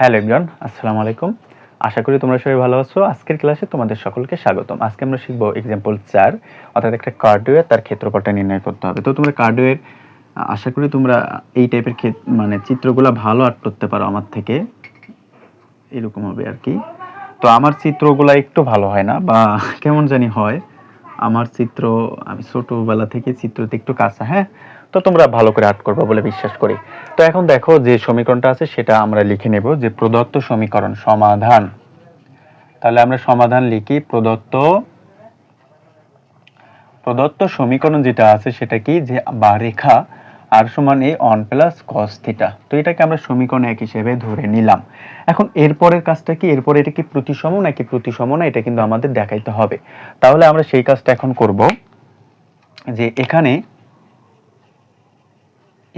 Hello everyone, আসসালামু আলাইকুম। আশা করি তোমরা সবাই ভালো আছো। আজকের ক্লাসে তোমাদের সকলকে স্বাগতম। আজকে আমরা শিখব এক্সাম্পল চার, অর্থাৎ একটা কার্ডওয়ের তার ক্ষেত্রফলটা নির্ণয় করতে হবে। তো তোমরা কার্ডওয়ের আশা করি তোমরা এই টাইপের মানে চিত্রগুলো ভালো আর্ট করতে পারো আমার থেকে। এরকম হবে আর কি। তো আমার চিত্রগুলো একটু ভালো হয় না, বা কেমন জানি হয়। আমার চিত্র, আমি ছোটবেলা থেকে চিত্রতে একটু কাঁচা হ্যাঁ? তো তোমরা ভালো করে আর্ট করবে বলে বিশ্বাস করি। তো এখন দেখো যে সমীকরণটা আছে, সেটা আমরা লিখে নেব যে প্রদত্ত সমীকরণ সমাধান। তাহলে আমরা সমাধান লিখি, প্রদত্ত প্রদত্ত সমীকরণ যেটা আছে সেটা কি? যে বা রেখা আর সমান A on plus cos theta তো এটাকে আমরা সমীকরণ এক হিসেবে ধরে নিলাম। এখন এরপরের কাজটা কি? এরপরে এটা কি প্রতিসম নাকি প্রতিসম না? এটা কিন্তু আমাদের দেখাইতে হবে। তাহলে আমরা সেই কাজটা এখন করব যে এখানে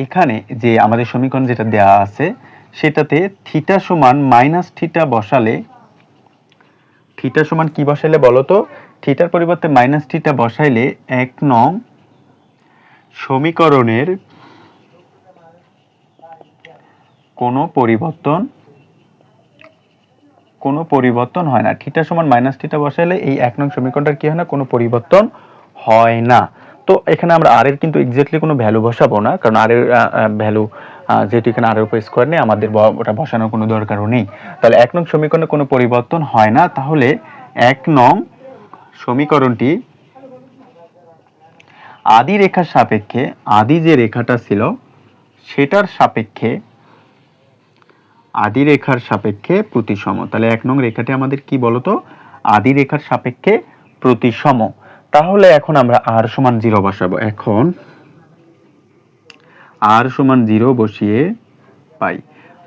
এখানে যে আমাদের সমীকরণ যেটা দেয়া আছে, সেটাতে থিটা সমান মাইনাস থিটা বসালে, থিটা সমান কি বসাইলে বলো তো? থিটার পরিবর্তে মাইনাস থিটা বসাইলে এক নং সমীকরণের কোনো পরিবর্তন কোনো পরিবর্তন হয় না। থিটা সমান মাইনাস থিটা বসাইলে এই এক নং সমীকরণটার কি হয় না? কোনো পরিবর্তন হয় না। তো এখানে আমরা আর এর কিন্তু এক্স্যাক্টলি কোনো ভ্যালু বসাবো না, কারণ আর এর ভ্যালু যেহেতু এখানে আর এর উপর স্কোয়ার নেই, আমাদের ওটা বসানোর কোনো দরকারও নেই। তাহলে এক নং সমীকরণে কোনো পরিবর্তন হয় না, তাহলে এক নং সমীকরণটি আদি রেখার সাপেক্ষে, আদি যে রেখাটা ছিল, সেটার সাপেক্ষে আদি রেখার সাপেক্ষে প্রতিসম। তাহলে এক নং রেখাটি আমাদের কি বলতো? আদি রেখার সাপেক্ষে প্রতিসম। তাহলে এখন আমরা আর সমান জিরো বসাবো। এখন আর সমান জিরো বসিয়ে পাই।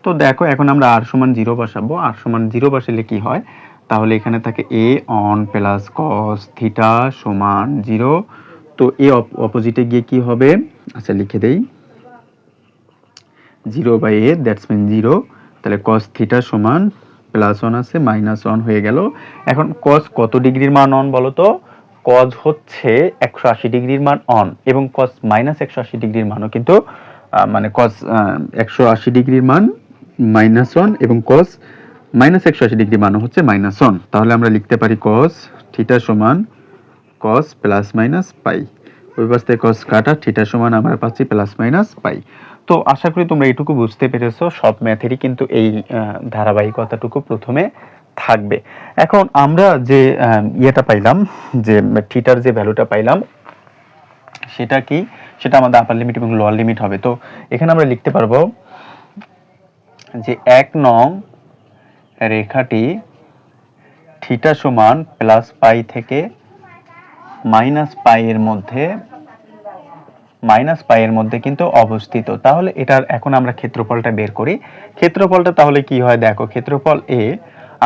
তো দেখো, এখন আমরা আর সমান জিরো বসাবো। আর সমান জিরো বসালে কি হয়? তাহলে এখানে থাকে A on plus cos theta সমান জিরো। তো এ অপোজিটে গিয়ে কি হবে? আচ্ছা লিখে দেই। Zero by A that's mean zero. তাহলে কস থিটা সমান প্লাস ওয়ান আছে, মাইনাস ওয়ান হয়ে গেল। এখন কস কত ডিগ্রির মান অন বলো তো? কজ হচ্ছে একশো আশি ডিগ্রির মান অন এবং কজ মাইনাস একশো আশি ডিগ্রির মানও কিন্তু মানে কজ একশো আশি ডিগ্রির মান মাইনাস ওয়ান এবং কজ মাইনাস একশো আশি ডিগ্রি মানও হচ্ছে মাইনাস ওয়ান তাহলে আমরা লিখতে পারি কজ থিটা সমান কস প্লাস মাইনাস পাই ওই পাশ থেকে কস কাটা থিটা সমান আমরা পাচ্ছি প্লাস মাইনাস পাই তো আশা করি তোমরা এইটুকু বুঝতে পেরেছ। সব ম্যাথেরই কিন্তু এই ধারাবাহিকতাটুকু প্রথমে থাকবে। এখন আমরা যে ইয়েটা পাইলাম, যে থিটার যে ভ্যালুটা পাইলাম, সেটা কি? সেটা আমাদের আপার লিমিট এবং লোয়ার লিমিট হবে। তো এখানে আমরা লিখতে পারব যে এক নং রেখাটি থিটা সমান প্লাস পাই থেকে মাইনাস পাই এর মধ্যে মাইনাস পাই এর মধ্যে কিন্তু অবস্থিত। তাহলে এটার এখন আমরা ক্ষেত্রফলটা বের করি। ক্ষেত্রফলটা তাহলে কি হয়? দেখো, ক্ষেত্রফল এ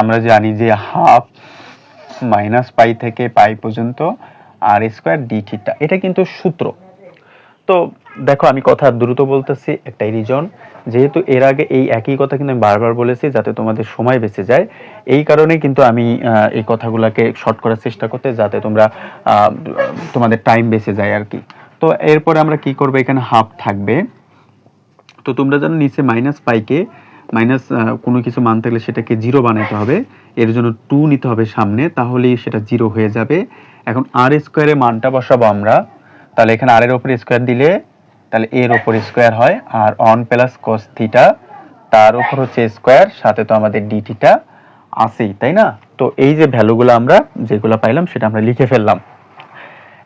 আমরা জানি যে হাফ মাইনাস পাই থেকে পাই পর্যন্ত আর স্কোয়ার ডি থিটা, এটা কিন্তু সূত্র। তো দেখো, আমি কথা দ্রুত বলতেছি, একটাই রিজন যেহেতু এর আগে এই একই কথা কিন্তু আমি বারবার বলেছি, যাতে তোমাদের সময় বেঁচে যায়। এই কারণে কিন্তু আমি এই কথাগুলোকে শর্ট করার চেষ্টা করতে, যাতে তোমরা তোমাদের টাইম বেঁচে যায় আর কি। তো এরপরে আমরা কি করব? এখানে হাফ থাকবে। তো তোমরা জানো, নিচে মাইনাস পাইকে মাইনাস কোনো কিছু মান থাকলে সেটাকে জিরো বানাতে হবে। এর জন্য টু নিতে হবে সামনে, তাহলেই সেটা জিরো হয়ে যাবে। এখন আর স্কোয়ারের মানটা বসাবো আমরা। তাহলে এখানে আর এর ওপর স্কোয়ার দিলে, তাহলে এর ওপর স্কোয়ার হয়। আর অন প্লাস কোস থিটা তার উপর হচ্ছে স্কোয়ার সাথে তো আমাদের ডি থিটা আছেই, তাই না? তো এই যে ভ্যালুগুলো আমরা যেগুলো পাইলাম, সেটা আমরা লিখে ফেললাম।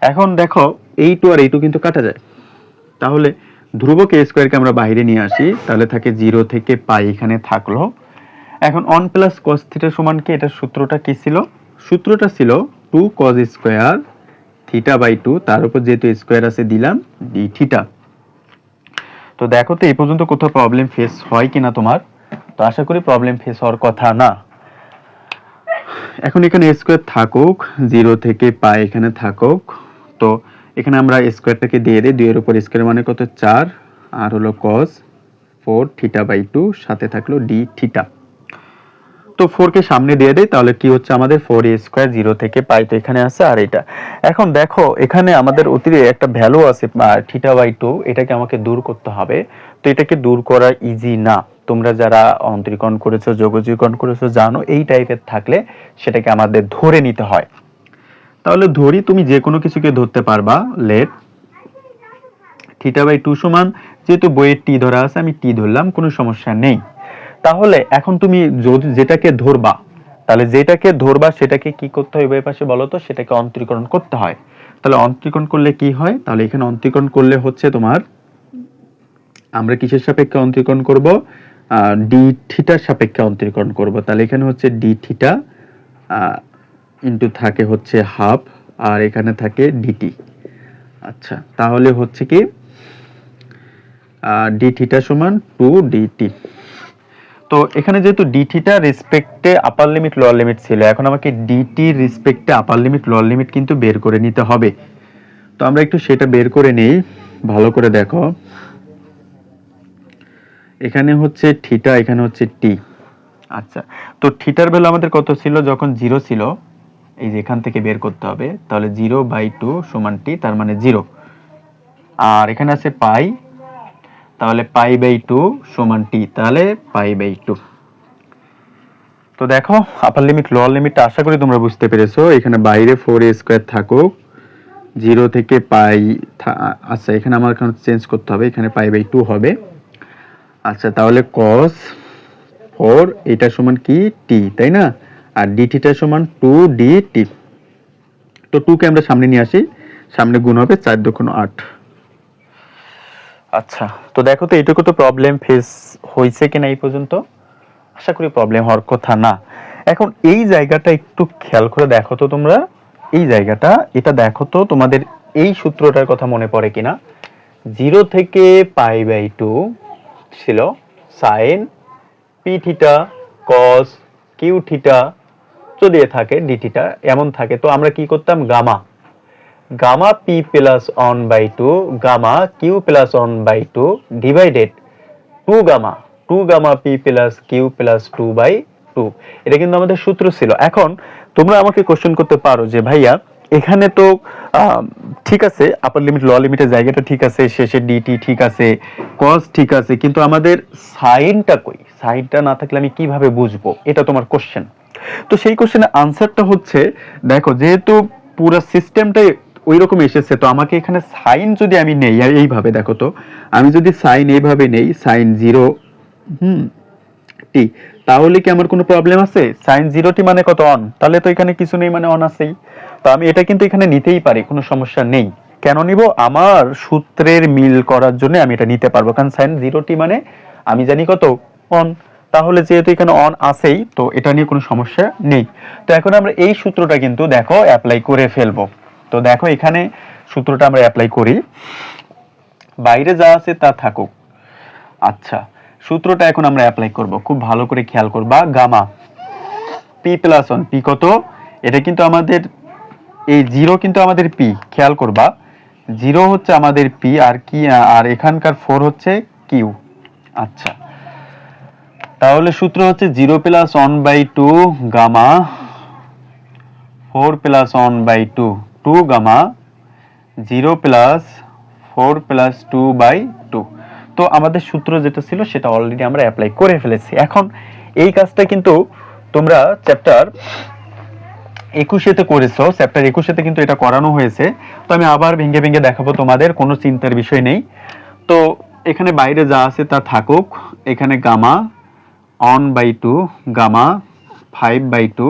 এখন দেখো, এই টু আর এই টু কিন্তু কাটা যায়। তাহলে ধ্রুবক এ স্কোয়ারকে আমরা বাইরে নিয়ে আসি, তাহলে থাকে জিরো থেকে পাই এখানে থাকল। এখন অন প্লাস কস থিটা সমান কি? এটার সূত্রটা কি ছিল? সূত্রটা ছিল two cos square theta by two তার উপর যেহেতু স্কোয়ার আছে দিলাম ডি থিটা তো দেখো তো, এই পর্যন্ত কোথাও প্রবলেম ফেস হয় কিনা তোমার? তো আশা করি প্রবলেম ফেস হওয়ার কথা না। এখন এখানে স্কোয়ার থাকুক জিরো থেকে পাই এখানে থাকুক, তো এখানে আমরা স্কোয়ারটাকে দিয়ে দিই। দুইয়ের উপর স্কোয়ার মানে কত? চার। আর হলো cos four theta by two সাথে থাকল ডি থিটা তো ফোরকে সামনে দিয়ে দেয় তাহলে কি হচ্ছে? আমাদের ফোর এ স্কোয়ার জিরো থেকে পাই তো এখানে আছে আর এটা। এখন দেখো, এখানে আমাদের অতিরিক্ত একটা ভ্যালু আছে থিটা বাই টু এটাকে আমাকে দূর করতে হবে। তো এটাকে দূর করা ইজি না। তোমরা যারা অন্তরীকরণ করেছ যোগজীকরণ করেছ, জানো, এই টাইপের থাকলে সেটাকে আমাদের ধরে নিতে হয়। তাহলে ধরি তুমি যে কোনো কিছুকে ধরতে পারবা লেট থিটা বাই টু সমান, যেহেতু বইয়ের টি ধরা আছে, আমি টি ধরলাম, কোনো সমস্যা নেই। তাহলে এখন তুমি যেটাকে ধরবা, তাহলে যেটাকে ধরবা, সেটাকে কি করতে হয় এই পাশে বলো তো? সেটাকে অন্তরীকরণ করতে হয়। তাহলে অন্তরীকরণ করলে কি হয়? তাহলে এখানে অন্তরীকরণ করলে হচ্ছে তোমার, আমরা কিসের সাপেক্ষে অন্তরীকরণ করব? ডি থিটার সাপেক্ষে অন্তরীকরণ করব। তাহলে এখানে হচ্ছে ডি থিটা ইন্টু থাকে হচ্ছে হাফ আর এখানে থাকে ডিটি আচ্ছা তাহলে হচ্ছে কি ডি থিটা সমান টু ডিটি তো এখানে যেহেতু ডি থিটা রেসপেক্টে আপার লিমিট লোয়ার লিমিট ছিল, এখন আমাকে ডিটি রেসপেক্টে আপার লিমিট লোয়ার লিমিট কিন্তু বের করে নিতে হবে। তো আমরা একটু সেটা বের করে নেই, ভালো করে দেখো। এখানে হচ্ছে থিটা এখানে হচ্ছে টি আচ্ছা তো থিটার ভ্যালু আমাদের কত ছিল? যখন জিরো ছিল এই যে এখান থেকে বের করতে হবে, তাহলে জিরো বাই টু সমান টি, তার মানে জিরো। আর এখানে আছে পাই, তাহলে পাই বাই টু সমান টি, তাহলে পাই বাই টু। তো দেখো আপার লিমিট লোয়ার লিমিটটা আশা করি তোমরা বুঝতে পেরেছ। এখানে বাইরে ফোর এ স্কোয়ার থাকুক, জিরো থেকে পাই আচ্ছা এখানে আমার এখন চেঞ্জ করতে হবে, এখানে পাই বাই টু হবে। আচ্ছা তাহলে কস ফোর এটা সমান কি? টি তাই না? আর ডিটিটা সমান টু ডি টি তো টুকে আমরা সামনে নিয়ে আসি। সামনে গুণ হবে চার দক্ষণ আট। আচ্ছা তো দেখো তো এইটুকু তো প্রবলেম ফেস হয়েছে কিনা এই পর্যন্ত? আশা করি প্রবলেম হওয়ার কথা না। এখন এই জায়গাটা একটু খেয়াল করে দেখো তো তোমরা। এই জায়গাটা, এটা দেখো তো তোমাদের এই সূত্রটার কথা মনে পড়ে কিনা। জিরো থেকে পাই বাই টু ছিল sine p theta cos q theta এ থাকে ডি থিটা এমন থাকে। তো আমরা কি করতাম? Gamma. Gamma p plus one by two gamma q plus one by two divided two gamma two gamma p plus q plus two by two এটা কিন্তু আমাদের সূত্র ছিল। এখন তোমরা আমাকে কোশ্চেন করতে পারো যে, ভাইয়া, এখানে তো ঠিক আছে আপার লিমিট ল লিমিটের জায়গাটা ঠিক আছে, শেষে ডিটি ঠিক আছে কস ঠিক আছে, কিন্তু আমাদের সাইনটা কই? সাইনটা না থাকলে আমি কীভাবে বুঝব? এটা তোমার কোশ্চেন তো সেই কোশ্চেনের আনসারটা হচ্ছে, দেখো যেহেতু পুরো সিস্টেমটাই ওই রকম এসেছে, তো আমাকে এখানে সাইন যদি আমি নেই, আর এইভাবে দেখো তো, আমি যদি সাইন এইভাবে নেই সাইন জিরো হুম, টি, তাহলে কি আমার কোনো প্রবলেম আছে? সাইন জিরো টি মানে কত অন তাহলে তো এখানে কিছু নেই মানে অন আছেই। তো আমি এটা কিন্তু এখানে নিতেই পারি, কোনো সমস্যা নেই। কেন নিব? আমার সূত্রের মিল করার জন্য আমি এটা নিতে পারব, কারণ সাইন জিরো টি মানে আমি জানি কত? অন তাহলে যেহেতু এখানে অন আছেই, তো এটা নিয়ে কোনো সমস্যা নেই। তো এখন আমরা এই সূত্রটা কিন্তু দেখো অ্যাপ্লাই করে ফেলব। তো দেখো এখানে সূত্রটা আমরা অ্যাপ্লাই করি। বাইরে যা আছে তা থাকুক। আচ্ছা সূত্রটা এখন আমরা অ্যাপ্লাই করব। খুব ভালো করে খেয়াল করবা। Gamma p plus one p কত? এটা কিন্তু আমাদের, এই জিরো কিন্তু আমাদের পি খেয়াল করবা জিরো হচ্ছে আমাদের পি আর কি, আর এখানকার ফোর হচ্ছে কিউ আচ্ছা তাহলে সূত্র হচ্ছে zero plus one by two gamma four plus one by two two gamma zero plus four plus two by two. তো আমাদের সূত্র যেটা ছিল সেটা অলরেডি আমরা অ্যাপ্লাই করে ফেলেছি। এখন এই কাজটা কিন্তু তোমরা চ্যাপ্টার একুশেতে করেছ চ্যাপ্টার একুশেতে কিন্তু এটা করানো হয়েছে। তো আমি আবার ভেঙে ভেঙে দেখাবো তোমাদের, কোনো চিন্তার বিষয় নেই। তো এখানে বাইরে যা আছে তা থাকুক। এখানে gamma one by two gamma five by two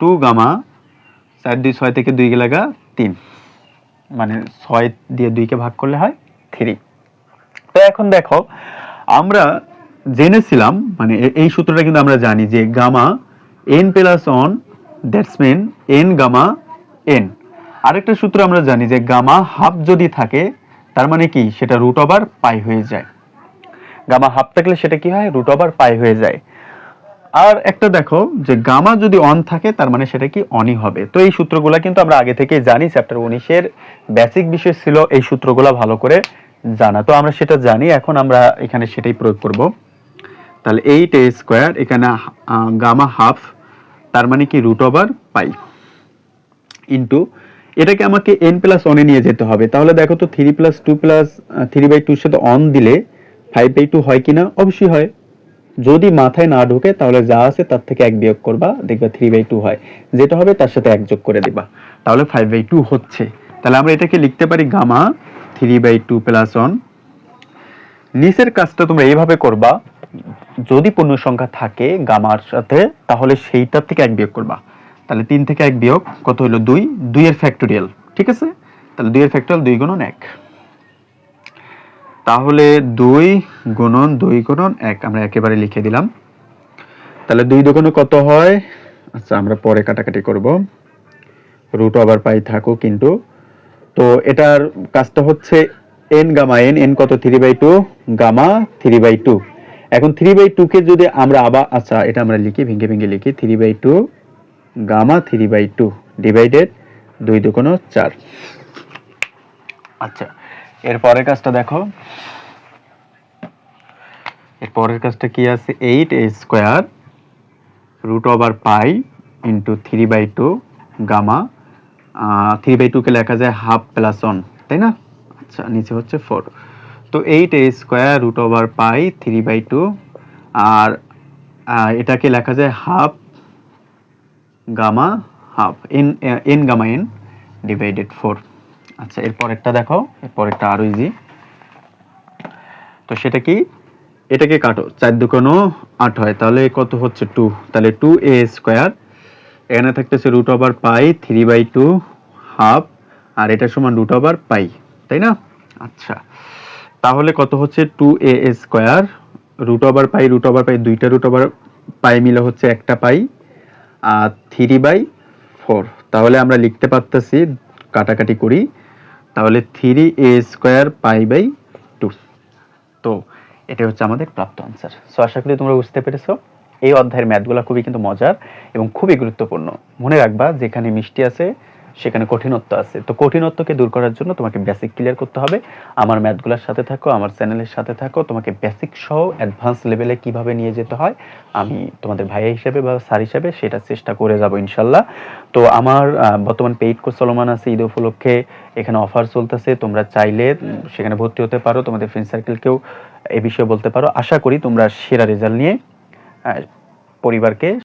two gamma চার দুই ছয় থেকে দুই গেলাগা তিন। মানে ছয় দিয়ে দুইকে ভাগ করলে হয় থ্রি তো এখন দেখো, আমরা জেনেছিলাম মানে এই সূত্রটা কিন্তু আমরা জানি যে gamma n plus one that's mean n gamma n আরেকটা সূত্র আমরা জানি যে গামা হাফ যদি থাকে, তার মানে কি? সেটা রুট ওভার পাই হয়ে যায়। গামা হাফ থাকলে সেটা কি হয়? রুট ওভার পাই হয়ে যায়। আর একটা দেখো, যে গামা যদি অন থাকে, তার মানে সেটা কি অনই হবে। তো এই সূত্রগুলো কিন্তু আমরা আগে থেকে জানি চ্যাপ্টার উনিশের বেসিক বিষয় ছিল এই সূত্রগুলো ভালো করে জানা। তো আমরা সেটা জানি, এখন আমরা এখানে সেটাই প্রয়োগ করব। তাহলে এইট এ স্কোয়ার এখানে গামা হাফ তার মানে কি রুট ওভার পাই ইন্টু এটাকে আমাকে এন প্লাস অনে নিয়ে যেতে হবে। তাহলে দেখো তো three plus two plus three by টুর সাথে অন দিলে ফাইভ বাই টু হয় কিনা? অবশ্যই হয়। যদি মাথায় না ঢোকে, তাহলে যা আছে তার থেকে এক বিয়োগ করবা, দেখবা থ্রি বাই টু হয়। যেটা হবে তার সাথে এক যোগ করে দিবা। তাহলে ফাইভ বাই টু হচ্ছে। তাহলে আমরা এটাকে লিখতে পারি gamma three by two plus one নিচের কাজটা তোমরা এইভাবে করবা, যদি পূর্ণ সংখ্যা থাকে গামার সাথে, তাহলে সেইটার থেকে এক বিয়োগ করবা। তাহলে তিন থেকে এক বিয়োগ কত হলো দুই। দুইয়ের ফ্যাক্টোরিয়াল ঠিক আছে? তাহলে দুইয়ের ফ্যাক্টোরিয়াল দুই গুণন এক। তাহলে দুই গুণন দুই গুণন এক, আমরা একেবারে লিখে দিলাম। তাহলে দুই দোকানে কত হয়? আচ্ছা আমরা পরে কাটাকাটি করব। রুট আবার পাই থাকুক কিন্তু। তো এটার কাজটা হচ্ছে এন গামা এন এন কত? Three by two gamma three by two এখন থ্রি বাই টুকে যদি আমরা আবার আচ্ছা এটা আমরা লিখি, ভেঙে ভেঙে লিখি। Three by two gamma three by two divided দুই দুকোনো চার। আচ্ছা এর পরের কাজটা দেখো। এর পরের কাজটা কি আছে? Eight a square root over pi into three by two gamma three by টুকে লেখা যায় হাফ প্লাস ওয়ান তাই না? আচ্ছা নিচে হচ্ছে ফোর তো eight a square root over pi three by two আর এটাকে লেখা যায় half gamma half n n gamma n divided four আচ্ছা এর পরেরটা দেখো এর পরেরটা আরও ইজি তো সেটা কি? এটাকে কাটো? চার দুকোনো আট হয়, তাহলে কত হচ্ছে টু তাহলে টু এ স্কোয়ার এখানে থাকতেছে root over pi three by two half আর এটা সমান রুট ওভার পাই তাই না? আচ্ছা তাহলে কত হচ্ছে two a square root over pi root over pi দুইটা রুট ওভার পাই মিলে হচ্ছে একটা পাই আর থ্রি বাই ফোর তাহলে আমরা লিখতে পারতেছি, কাটাকাটি করি তাহলে three a square pi by two তো এটা হচ্ছে আমাদের প্রাপ্ত আনসার সো আশা করি তোমরা বুঝতে পেরেছ। এই অধ্যায়ের ম্যাথগুলো খুবই কিন্তু মজার এবং খুবই গুরুত্বপূর্ণ। মনে রাখবা, যেখানে মিষ্টি আছে সেখানে কঠিনত্ব আছে। তো কঠিনত্বকে দূর করার জন্য তোমাকে বেসিক ক্লিয়ার করতে হবে। আমার ম্যাথগুলোর সাথে থাকো, আমার চ্যানেলের সাথে থাকো। তোমাকে বেসিক সহ অ্যাডভান্স লেভেলে কীভাবে নিয়ে যেতে হয়, আমি তোমাদের ভাইয়া হিসেবে বা স্যার হিসেবে সেটা চেষ্টা করে যাব ইনশাল্লাহ। তো আমার বর্তমান পেইড কোর্স চলমান আছে ঈদ উপলক্ষে। এখানে অফার চলতেছে, তোমরা চাইলে সেখানে ভর্তি হতে পারো। তোমাদের ফ্রেন্ড সার্কেলকেও এ বিষয়ে বলতে পারো। আশা করি তোমরা সেরা রেজাল্ট নিয়ে পরিবারকে